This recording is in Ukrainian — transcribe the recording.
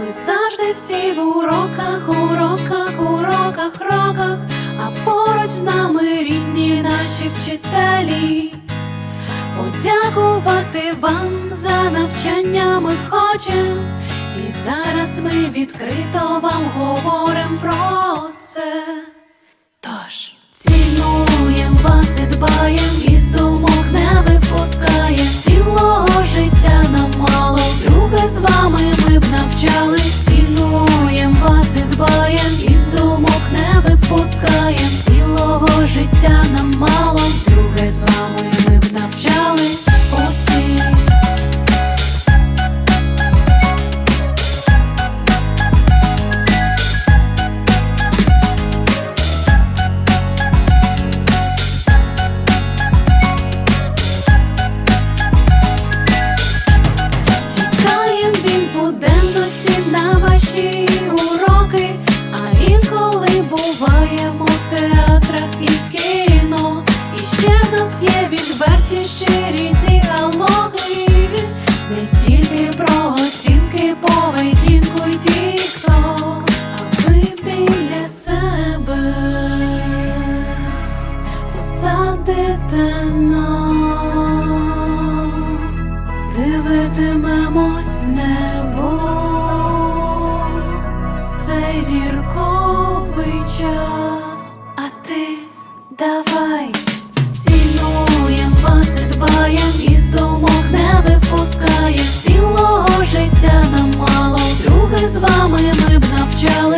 Ми завжди всі в уроках, уроках, уроках, роках, а поруч з нами рідні наші вчителі. Подякувати вам за навчання ми хочем, і зараз ми відкрито вам говорим про це. Тож цінуєм вас і дбаєм, ми б посадите нас, дивитимемось в небо. В цей зірковий час, а ти давай цінуєм вас і дбаєм, і з думок не випускаєм. Цілого життя нам мало. Друге з вами ми б навчали,